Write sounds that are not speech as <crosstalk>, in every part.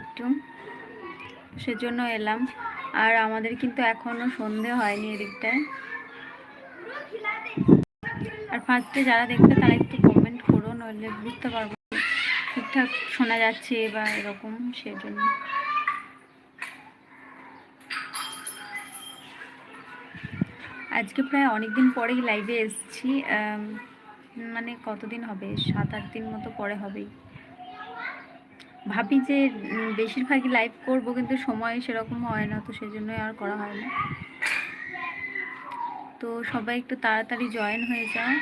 একটু সেজন্য এলাম। আর আমাদের কিন্তু এখনও সন্ধে হয়নি এদিকটায়। আর ফার্স্টে যারা দেখবে তারা একটু কমেন্ট করো, নইলে বুঝতে পারব ঠিকঠাক শোনা যাচ্ছে বা এরকম, সেজন্য। আজকে প্রায় অনেক দিন পরেই লাইভে এসেছি। মানে কতদিন হবে? সাত, আট দিন মতো পরে হবেই। ভাবি যে বেশিরভাগই লাইভ করব কিন্তু সময় সেরকম হয় না, তো সেই জন্যই আর করা হয় না। তো সবাই একটু তাড়াতাড়ি জয়েন হয়ে যায়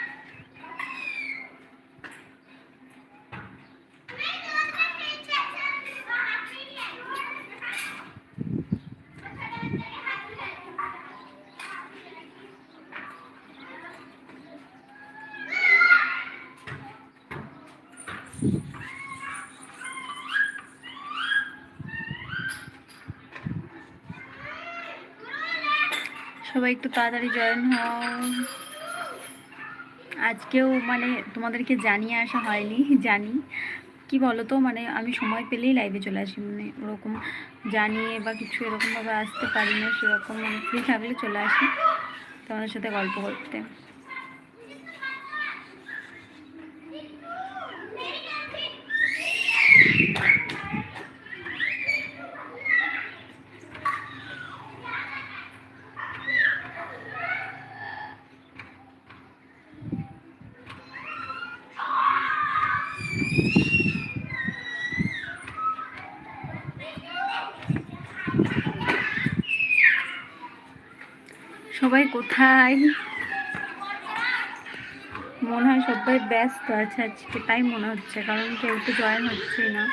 সবাই একটু তাড়াতাড়ি জয়েন হও। আজকেও মানে তোমাদেরকে জানিয়ে আসা হয়নি, জানি। কি বলো তো মানে আমি সময় পেলেই লাইভে চলে আসি মানে ওরকম জানিয়ে বা কিছু এরকমভাবে আসতে পারি না, সেরকম মানে ফ্রি থাকলে চলে আসি তোমাদের সাথে গল্প করতে। সবাই কোথায়? মনে হয় সবাই ব্যস্ত আছে, আজকে তাই মনে হচ্ছে, কারণ কেউ তো জয়েন হচ্ছেই না।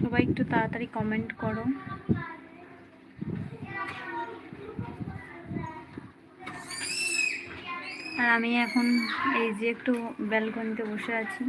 সবাই একটু তাড়াতাড়ি কমেন্ট করো। আর আমি এখন এই যে একটু ব্যালকনিতে বসে আছি।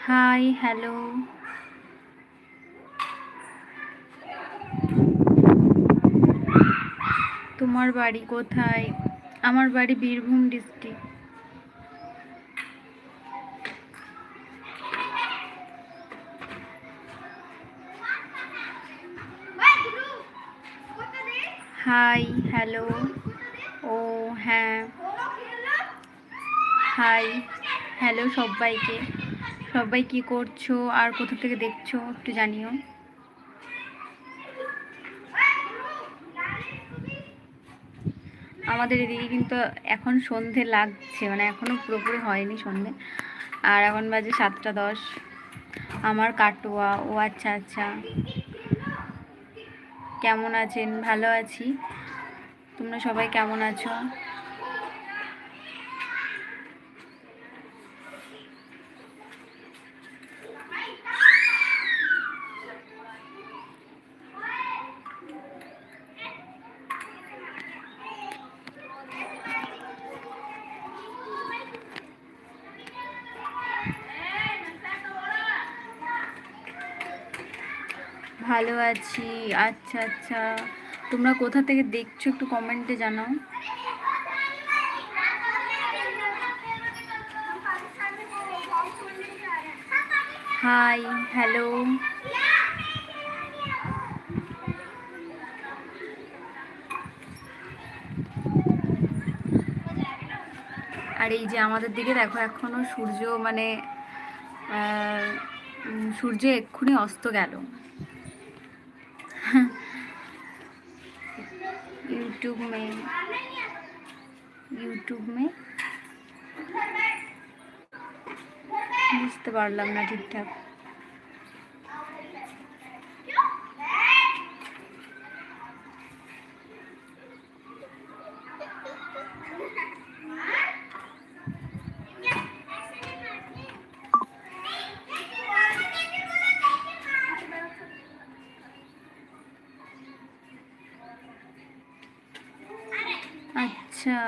Hi hello. তোমার বাড়ি কোথায়? আমার বাড়ি বীরভূম ডিস্ট্রিক্ট। Hi hello. ও হ্যাঁ। হাই হ্যালো সবাইকে। সবাই কি করছ? আর কোথা থেকে দেখছ? একটু জানিও। আমাদের এদিকে কিন্তু এখন সন্ধে লাগছে মানে এখনও পুরোপুরি হয়নি সন্ধে। আর এখন বাজে সাতটা দশ। আমার কাটোয়া, ও আচ্ছা আচ্ছা। কেমন আছেন? ভালো আছি। তোমরা সবাই কেমন আছো? ভালো আছি। আচ্ছা আচ্ছা। তোমরা কোথা থেকে দেখছ একটু কমেন্টে জানাও। High, hello. আর এই যে আমাদের দিকে দেখো, এখনও সূর্য মানে সূর্য এক্ষুনি অস্ত গেল। यूट्यूब में यूट्यूब में। বুঝতে পারলাম না ঠিকঠাক আচ্ছা।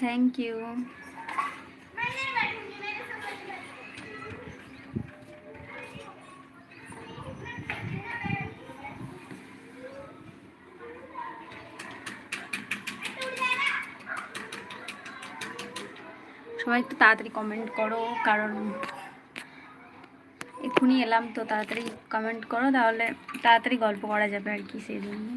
থ্যাংক ইউ সবাই একটু তাড়াতাড়ি কমেন্ট করো, কারণ এক্ষুনি এলাম, তো তাড়াতাড়ি কমেন্ট করো, তাহলে তাড়াতাড়ি গল্প করা যাবে আর কি সেই জন্য।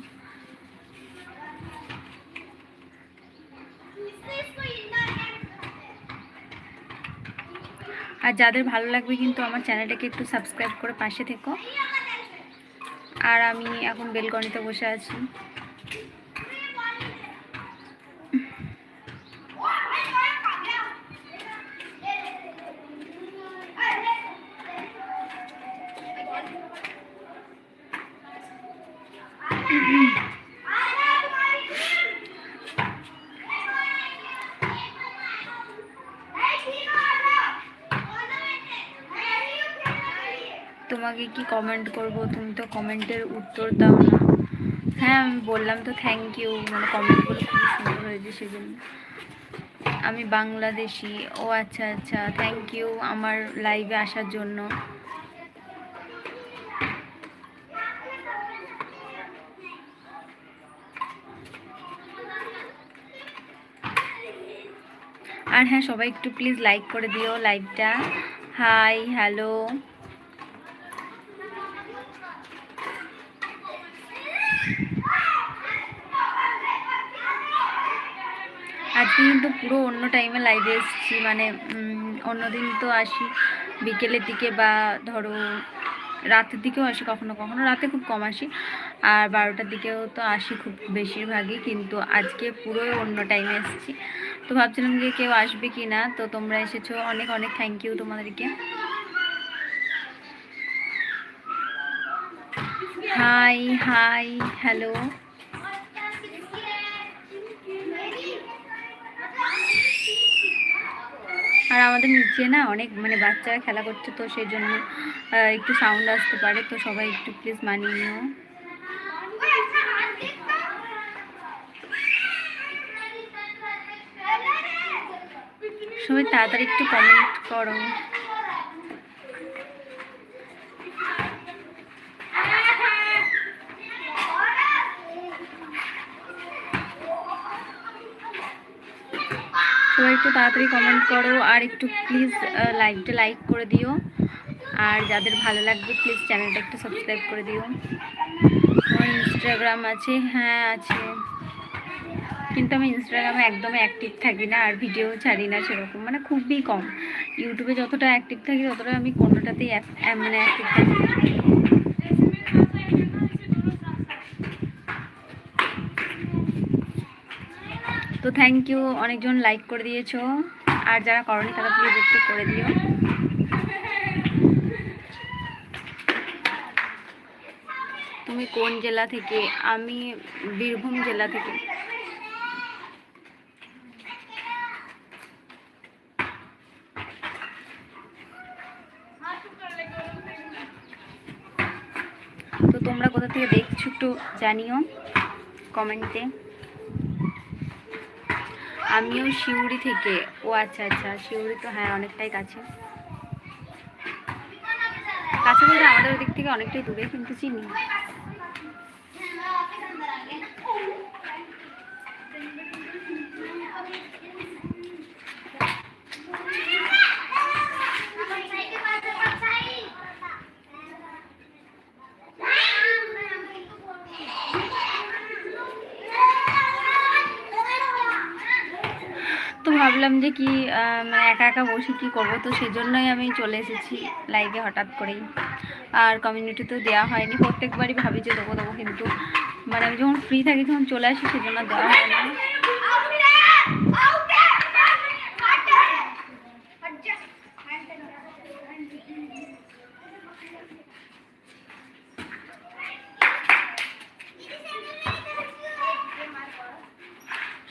আর যাদের ভালো লাগবে কিন্তু আমার চ্যানেলটাকে একটু সাবস্ক্রাইব করে পাশে থেকো। আর আমি এখন বেলকনিতে বসে আছি। কি কমেন্ট করব? তুমি তো কমেন্টের উত্তর দাও না। হ্যাঁ আমি বললাম তো থ্যাংক ইউ মানে কমেন্টগুলো খুবই সুন্দর হয়েছে সেজন্য। আমি বাংলাদেশি। ও আচ্ছা আচ্ছা থ্যাংক ইউ আমার লাইভে আসার জন্য। আর হ্যাঁ সবাই একটু প্লিজ লাইক করে দিও লাইভটা হাই হ্যালো আজকে কিন্তু পুরো অন্য টাইমে লাইভে এসেছি মানে অন্যদিন তো আসি বিকেলের দিকে বা ধরো রাতের দিকেও আসি, কখনো কখনো রাতে খুব কম আসি। আর বারোটার দিকেও তো আসি খুব বেশিরভাগই, কিন্তু আজকে পুরো অন্য টাইমে এসেছি। তো ভাবছিলাম যে কেউ আসবে কি না তো তোমরা এসেছ, অনেক অনেক থ্যাংক ইউ তোমাদেরকে। হাই হাই হ্যালো আর আমাদের নিচে না অনেক মানে বাচ্চারা খেলা করছে তো সেই জন্য একটু সাউন্ড আসতে পারে, তো সবাই একটু প্লিজ মানিয়ে নিও। সবাই তাড়াতাড়ি একটু কমেন্ট করো সবাই একটু তাড়াতাড়ি কমেন্ট করো আর একটু প্লিজ লাইকটা লাইক করে দিও। আর যাদের ভালো লাগবে প্লিজ চ্যানেলটা একটু সাবস্ক্রাইব করে দিও। আমার ইনস্টাগ্রাম আছে হ্যাঁ আছে। কিন্তু আমি ইনস্টাগ্রামে একদমই অ্যাক্টিভ থাকি না, আর ভিডিও ছাড়ি না সেরকম। মানে খুবই কম। ইউটিউবে যতটা অ্যাক্টিভ থাকি, ততটা আমি কোনোটাতেই মানে অ্যাক্টিভ থাকি তো থ্যাংক ইউ অনেকজন লাইক করে দিয়েছ। আর যারা করনি, তারা প্লিজ একটু করে দিও। তুমি কোন জেলা থেকে? আমি বীরভূম জেলা থেকে। তো তোমরা কোথা থেকে দেখছ একটু জানিও কমেন্টে। আমিও শিউরি থেকে। ও আচ্ছা আচ্ছা শিউরি তো হ্যাঁ অনেকটাই কাছে। কাছে বলতে আমাদের দিক থেকে অনেকটাই দূরে, কিন্তু চিনি ভাবলাম যে কি মানে একা একা বসে কি করব? তো সেজন্যই আমি চলে এসেছি লাইভে হঠাৎ করেই। আর কমিউনিটি তো দেওয়া হয়নি। প্রত্যেকবারই ভাবি যে দেবো দেবো, কিন্তু মানে আমি যখন ফ্রি থাকি তখন চলে আসি, সেজন্য দেওয়া হয় না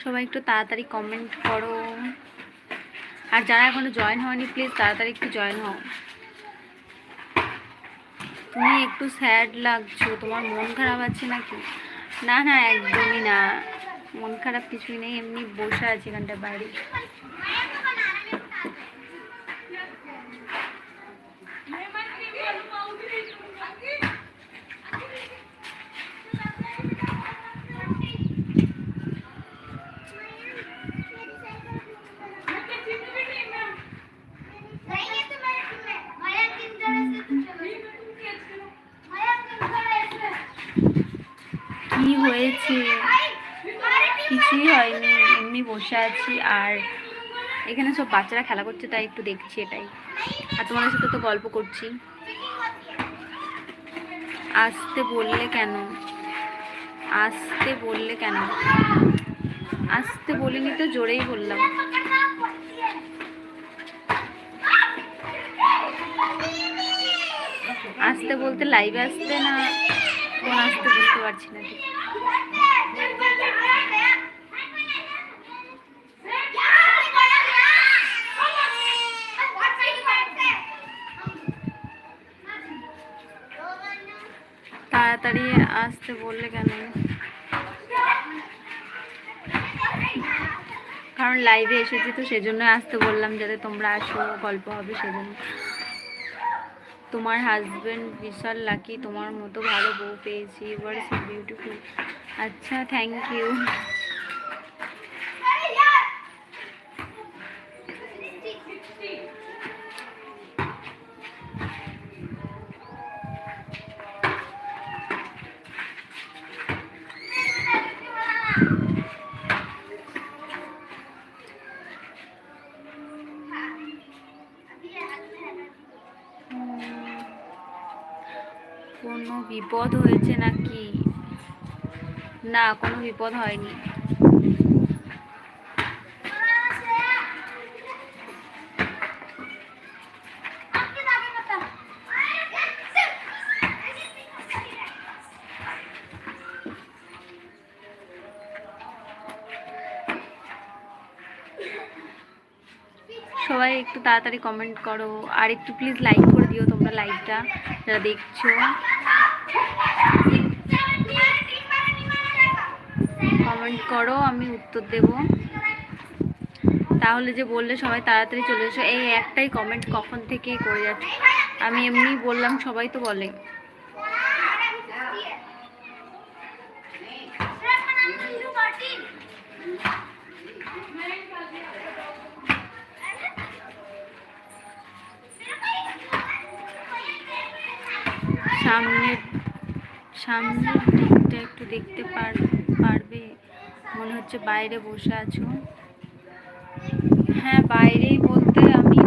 সবাই একটু তাড়াতাড়ি কমেন্ট করো। আর যারা এখনও জয়েন হয়নি প্লিজ তাড়াতাড়ি একটু জয়েন হও। তুমি একটু স্যাড লাগছো, তোমার মন খারাপ আছে নাকি? না না, একদমই না। মন খারাপ কিছুই নেই, এমনি বসে আছি এখানটা বাড়ি কি হয়েছে কিছুই হয়নি এমনি বসে আছি আর এখানে সব বাচ্চারা খেলা করছে, তাই একটু দেখছি এটাই। আর তোমাদের সাথে তো গল্প করছি। আসতে বললে কেন? আসতে বললে কেন? আসতে বলিনি তো জোরেই বললাম। আসতে বলতে লাইভে আসতে না কোন আসতে বুঝতে পারছি না ঠিক। আসতে বললে কেন? কারণ লাইভে এসেছি তো সেজন্য আসতে বললাম, যাতে তোমরা আসো, গল্প হবে সেজন্য। তোমার হাজব্যান্ড বিশাল লাকি তোমার মতো ভালো বউ পেয়েছি। এবার বিউটিফুল আচ্ছা থ্যাংক ইউ বিপদ হয়েছে নাকি? না, কোনো বিপদ হয়নি। সবাই একটু তাড়াতাড়ি কমেন্ট করো। আর একটু প্লিজ লাইক করে দিও তোমরা লাইকটা যারা দেখছ কমেন্ট করো, আমি উত্তর দেব। তাহলে যে বললে সবাই তাড়াতাড়ি চলে এসো। এই একটাই কমেন্ট কখন থেকে করে যাচ্ছে। আমি এমনি বললাম, সবাই তো বলে। সামনের সামনের দিকটা একটু দেখতে পার, পারবে? মনে হচ্ছে বাইরে বসে আছো। হ্যাঁ বাইরেই বলতে আমি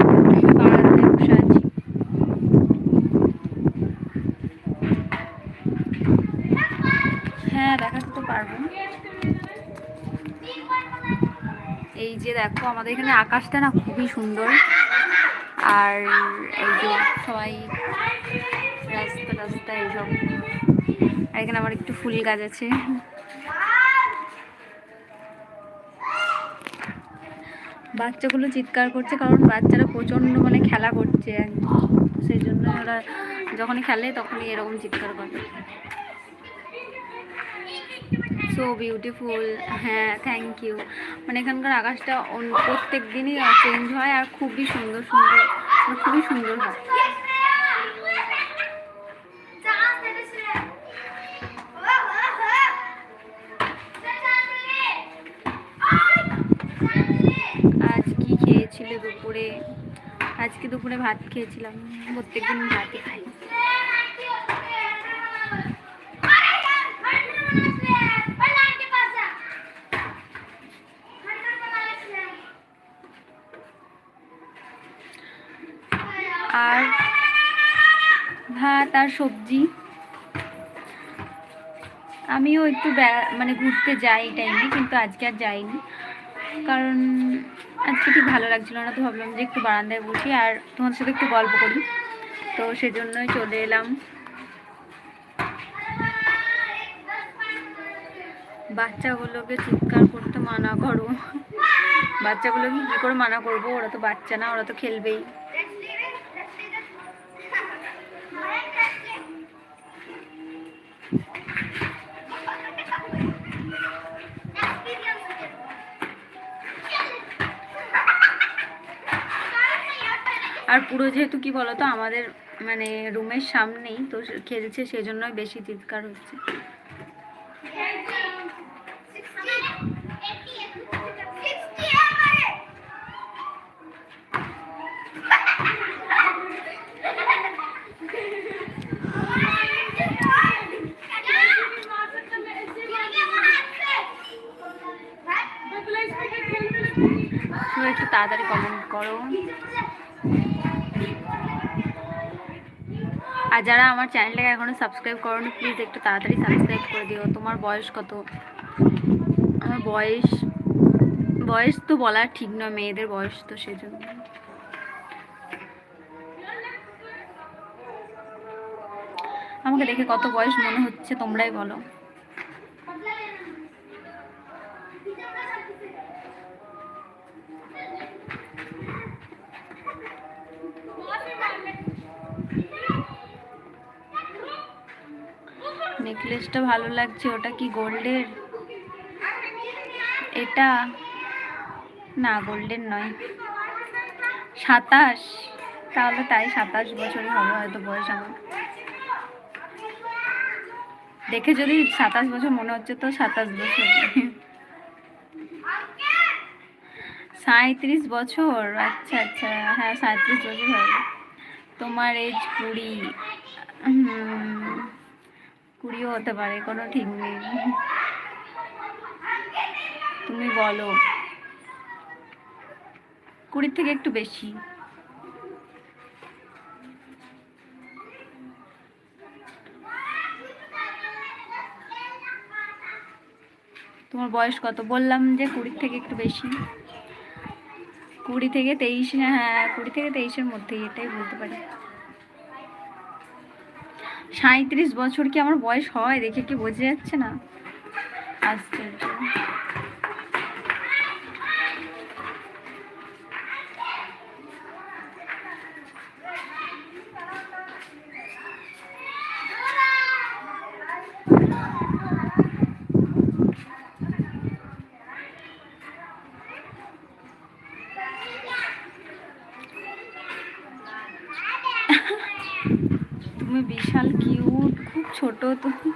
বারান্দায় বসে আছি। হ্যাঁ দেখাতে তো পারব। এই যে দেখো, আমাদের এখানে আকাশটা না খুবই সুন্দর। আর এই যে সবাই রাস্তা রাস্তা এইসব আর এখানে আমার একটু ফুল গাছ আছে। বাচ্চাগুলো চিৎকার করছে, কারণ বাচ্চারা প্রচণ্ড মানে খেলা করছে সেই জন্য ওরা যখনই খেলে তখনই এরকম চিৎকার করে। সো বিউটিফুল হ্যাঁ থ্যাংক ইউ মানে এখানকার আকাশটা প্রত্যেক দিনই চেঞ্জ হয় আর খুবই সুন্দর সুন্দর মানে খুবই সুন্দর হয়। দুপুরে ভাত খেয়েছিলাম, প্রত্যেকদিন ভাতই খাই। আর ভাত আর সবজি। আমিও একটু মানে ঘুরতে যাই টাইমে কিন্তু আজকে আর যাইনি। কারণ আজকে ঠিক ভালো লাগছিল না, তো ভাবলাম যে একটু বারান্দায় বসি আর তোমার সাথে একটু গল্প করি। তো সেজন্যই চলে এলাম। বাচ্চাগুলোকে চিৎকার করতে মানা করো। বাচ্চাগুলোকে কী করে মানা করব? ওরা তো বাচ্চা না, ওরা তো খেলবেই। আর পুরো যেহেতু কি বলতো আমাদের মানে রুমের সামনেই তো খেলছে সেজন্যই বেশি চিৎকার হচ্ছে। তুমি একটু তাড়াতাড়ি কমেন্ট করো। আমার চ্যানেলটাকে এখনও সাবস্ক্রাইব করোনি প্লিজ একটু তাড়াতাড়ি সাবস্ক্রাইব করে দিও। তোমার বয়স কত? আমার বয়স বয়স তো বলা ঠিক নয়, মেয়েদের বয়স তো সেজন্য। আমাকে দেখে কত বয়স মনে হচ্ছে তোমরাই বলো। নেকলেসটা ভালো লাগছে ওটা কি গোল্ডের? এটা? না গোল্ডেন নয়। সাতাশ? তাহলে তাই সাতাশ বছরই হবে হয়তো বয়স আমার। দেখে যদি সাতাশ বছর মনে হচ্ছে তো সাতাশ বছর। সাঁত্রিশ বছর? আচ্ছা আচ্ছা। হ্যাঁ সাঁত্রিশ বছর হবে। তোমার এজ কুড়ি। হুম, কুড়িও হতে পারে, কোনো ঠিক নেই। তুমি বলো। কুড়ির থেকে একটু বেশি। তোমার বয়স কত? বললাম যে কুড়ির থেকে একটু বেশি। কুড়ি থেকে তেইশ হ্যাঁ কুড়ি থেকে তেইশের মধ্যেই, এটাই বলতে পারি। সাঁত্রিশ বছর কি আমার বয়স হয়? দেখে কি বোঝা যাচ্ছে না? আশ্চর্য। <laughs> তুমি বিশাল কিউট খুব ছোট তুমি।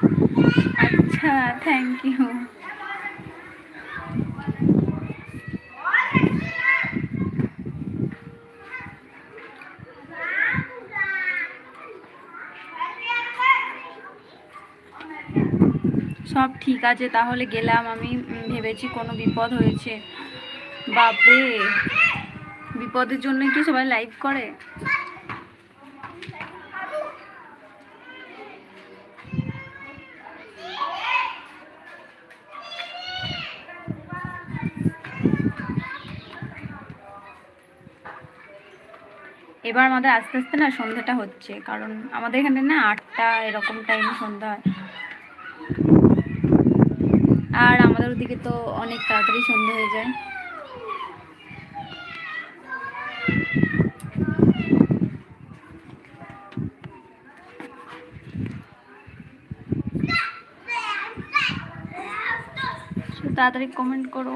আচ্ছা থ্যাংক ইউ সব ঠিক আছে, তাহলে গেলাম আমি। ভেবেছি কোনো বিপদ হয়েছে। বাপরে! বিপদের জন্য কি সবাই লাইভ করে? এবার আমাদের আস্তে আস্তে না সন্ধ্যাটা হচ্ছে, কারণ আমাদের এখানে না আটটা এরকম টাইমে সন্ধ্যা হয়। আর আমাদের ওদিকে তো অনেক তাড়াতাড়ি সন্ধ্যা হয়ে যায়। তাড়াতাড়ি কমেন্ট করো।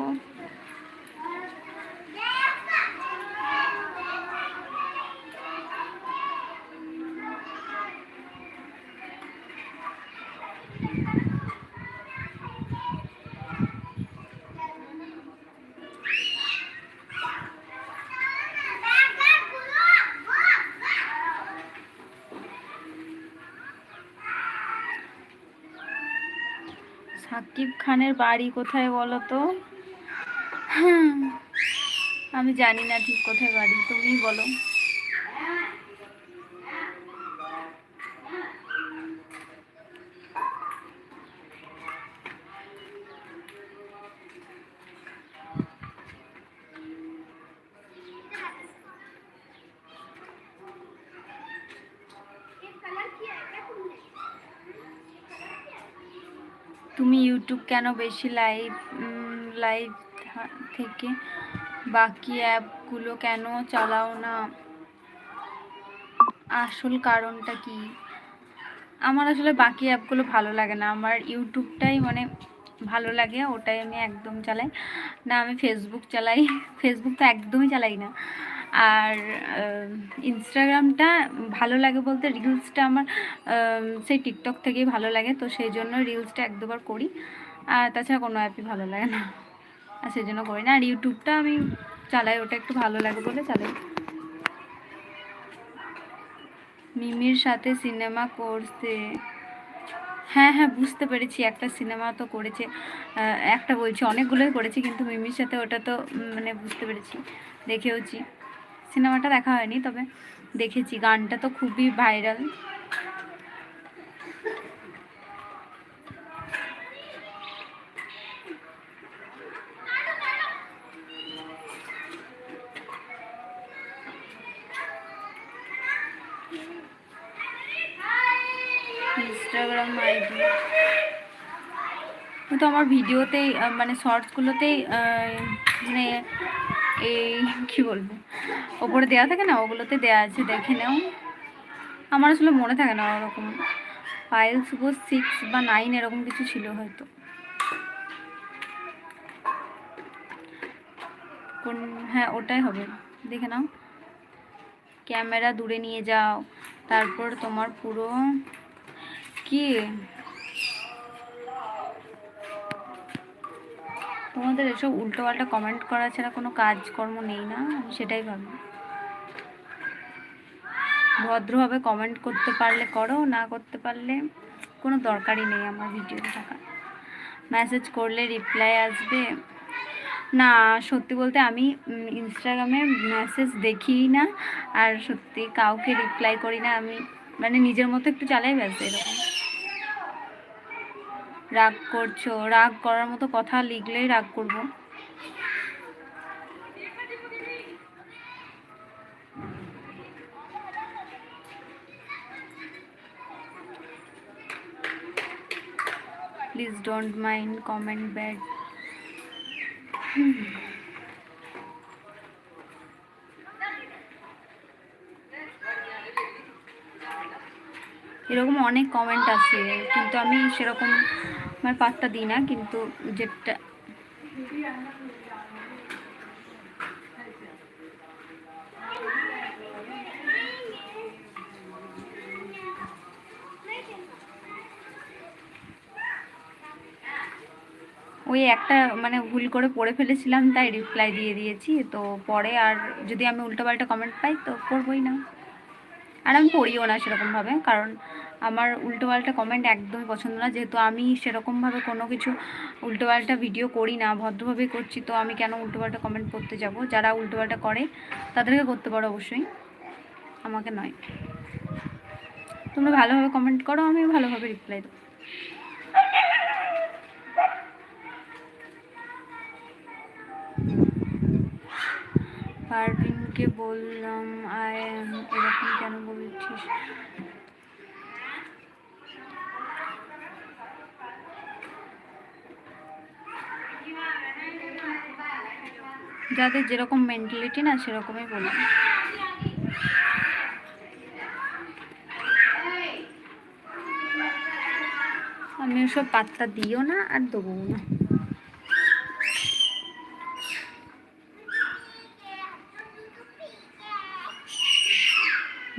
খানের বাড়ি কোথায় বলো তো আমি জানি না ঠিক কোথায় বাড়ি তুমি বলো। ইউটিউব কেন বেশি লাইভ লাইভ থেকে? বাকি অ্যাপগুলো কেন চালাও না? আসল কারণটা কি? আমার আসলে বাকি অ্যাপগুলো ভালো লাগে না। আমার ইউটিউবটাই মানে ভালো লাগে, ওটাই আমি একদম চালাই। না, আমি ফেসবুক চালাই। <laughs> ফেসবুক তো একদমই চালাই না। আর ইনস্টাগ্রামটা ভালো লাগে বলতে রিলসটা আমার সেই টিকটক থেকেই ভালো লাগে, তো সেই জন্য রিলসটা এক দুবার করি। আর তাছাড়া কোনো অ্যাপই ভালো লাগে না। আর সেই জন্য করি না। আর ইউটিউবটা আমি চালাই, ওটা একটু ভালো লাগে বলে চালাই। মিমির সাথে সিনেমা করছে। হ্যাঁ হ্যাঁ বুঝতে পেরেছি। একটা সিনেমা তো করেছে একটা বলছি, অনেকগুলোই করেছি, কিন্তু মিমির সাথে ওটা তো মানে বুঝতে পেরেছি, দেখেওছি। সিনেমাটা দেখা হয়নি, তবে দেখেছি। গানটা তো খুবই ভাইরাল। ইনস্টাগ্রাম আইডি তো আমার ভিডিওতেই মানে শর্টসগুলোতেই মানে এই কি বলব? ওপরে দেওয়া থাকে না, ওগুলোতে দেওয়া আছে, দেখে নাও। আমার আসলে মনে থাকে না ওরকম। ফাইল শুভ সিক্স বা নাইন এরকম কিছু ছিল হয়তো। কোন হ্যাঁ ওটাই হবে। দেখে নাও। ক্যামেরা দূরে নিয়ে যাও। তারপর তোমার পুরো কি? তোমাদের এসব উল্টো উল্টোপাল্টা কমেন্ট করা ছাড়া কোনো কাজকর্ম নেই না? আমি সেটাই ভাবি। ভদ্রভাবে কমেন্ট করতে পারলে করো, না করতে পারলে কোনো দরকারই নেই আমার ভিডিও থাকা মেসেজ করলে রিপ্লাই আসবে। না, সত্যি বলতে আমি ইনস্টাগ্রামে মেসেজ দেখি না, আর সত্যি কাউকে রিপ্লাই করি না, আমি মানে নিজের মতো একটু চালাই ব্যাস এরকম। রাগ করছ, রাগ করার মতো কথা লিখলেই রাগ করব। Please don't mind comment bad এরকম অনেক কমেন্ট আছে কিন্তু আমি সেরকম আমার পাত্তা দিই না, কিন্তু যেটা ওই একটা মানে ভুল করে পড়ে ফেলেছিলাম, তাই রিপ্লাই দিয়ে দিয়েছি। তো পরে আর যদি আমি উল্টোপাল্টা কমেন্ট পাই, তো করবোই না। আর আমি পড়িও না সেরকমভাবে, কারণ আমার উল্টোপাল্টা কমেন্ট একদমই পছন্দ না। যেহেতু আমি সেরকমভাবে কোনো কিছু উল্টোপাল্টা ভিডিও করি না, ভদ্রভাবেই করছি, তো আমি কেন উল্টোপাল্টা কমেন্ট করতে যাব? যারা উল্টোপাল্টা করে, তাদেরকে করতে পারো অবশ্যই। আমাকে নয়। তোমরা ভালোভাবে কমেন্ট করো, আমি ভালোভাবে রিপ্লাই দেবো। পারভিনকে বললাম আয় এরকম কেন বলছিস? যাদের যেরকম মেন্টালিটি না, সেরকমই বলি। আমি ওসব পাত্তা দিও না আর দেবো না।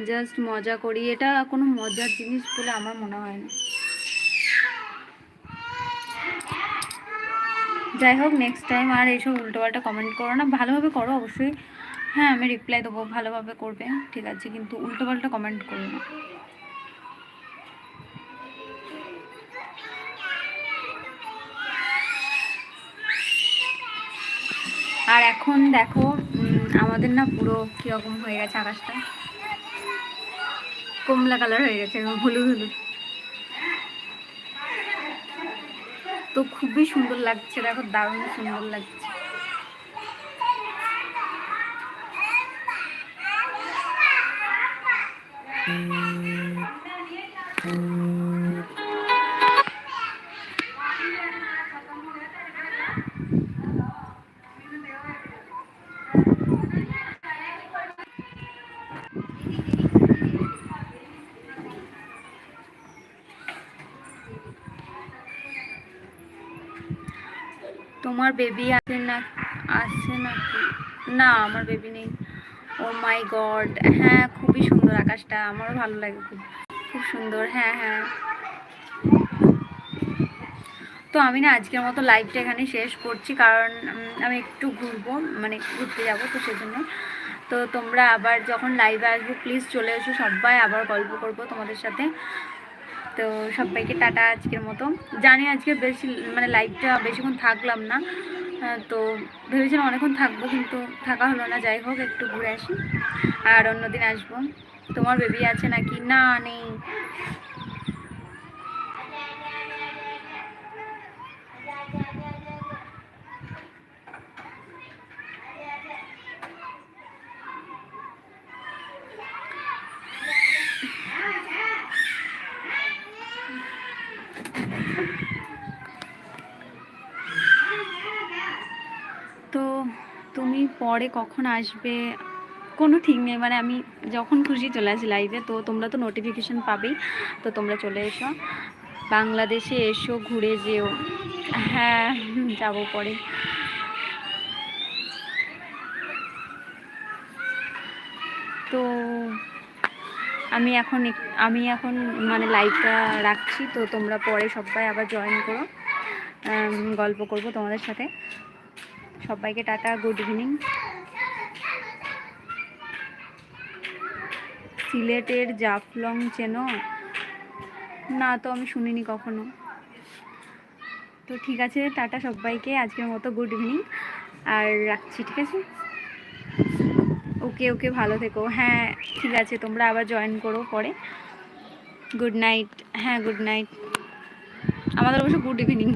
জাস্ট মজা করি। এটা কোনো মজার জিনিস বলে আমার মনে হয় না। যাই হোক নেক্সট টাইম আর এইসব উল্টোপাল্টা কমেন্ট করো না। ভালোভাবে করো অবশ্যই। হ্যাঁ আমি রিপ্লাই দেবো, ভালোভাবে করবে। ঠিক আছে, কিন্তু উল্টোপাল্টা কমেন্ট করো না। আর এখন দেখো আমাদের না পুরো কীরকম হয়ে গেছে আকাশটা। কমলা কালার হয়ে গেছে একদম হলুদ হলুদ। তো খুবই সুন্দর লাগছে দেখো দারুণ সুন্দর লাগছে। তোমার বেবি আছে না, আছে নাকি? না, আমার বেবি নেই। ও মাই গড হ্যাঁ খুবই সুন্দর আকাশটা। আমারও ভালো লাগে খুব। খুব সুন্দর হ্যাঁ হ্যাঁ। তো আমি না আজকের মতো লাইভটা এখানে শেষ করছি, কারণ আমি একটু ঘুরবো মানে ঘুরতে যাব, তো সেজন্য। তো তোমরা আবার যখন লাইভে আসব প্লিজ চলে এসো। সবাই আবার গল্প করব তোমাদের সাথে। তো সবাইকে টাটা আজকের মতো। জানি আজকে বেশি মানে লাইভটা বেশিক্ষণ থাকলাম না তো ভেবেছিলাম অনেকক্ষণ থাকব, কিন্তু থাকা হলো না। যাই হোক, একটু ঘুরে আসি। আর অন্যদিন আসব। তোমার বেবি আছে নাকি? না, নেই তো তুমি পরে কখন আসবে, কোনো ঠিক নেই। মানে আমি যখন খুশি চলে আসি লাইভে তো তোমরা তো নোটিফিকেশান পাবেই। তো তোমরা চলে এসো। বাংলাদেশে এসো, ঘুরে যেও। হ্যাঁ যাব পরে। তো আমি এখন আমি এখন মানে লাইভটা রাখছি। তো তোমরা পরে সবাই আবার জয়েন করো। গল্প করব তোমাদের সাথে। সবাইকে টাটা, গুড ইভিনিং। সিলেটের জাফলং চেনো? না তো আমি শুনিনি কখনো। তো ঠিক আছে, টাটা সবাইকে, আজকের মতো গুড ইভিনিং। আর রাখছি, ঠিক আছে? ওকে ওকে, ভালো থেকো। হ্যাঁ ঠিক আছে, তোমরা আবার জয়েন করো পরে। গুড নাইট হ্যাঁ গুড নাইট আমাদের অবশ্য গুড ইভিনিং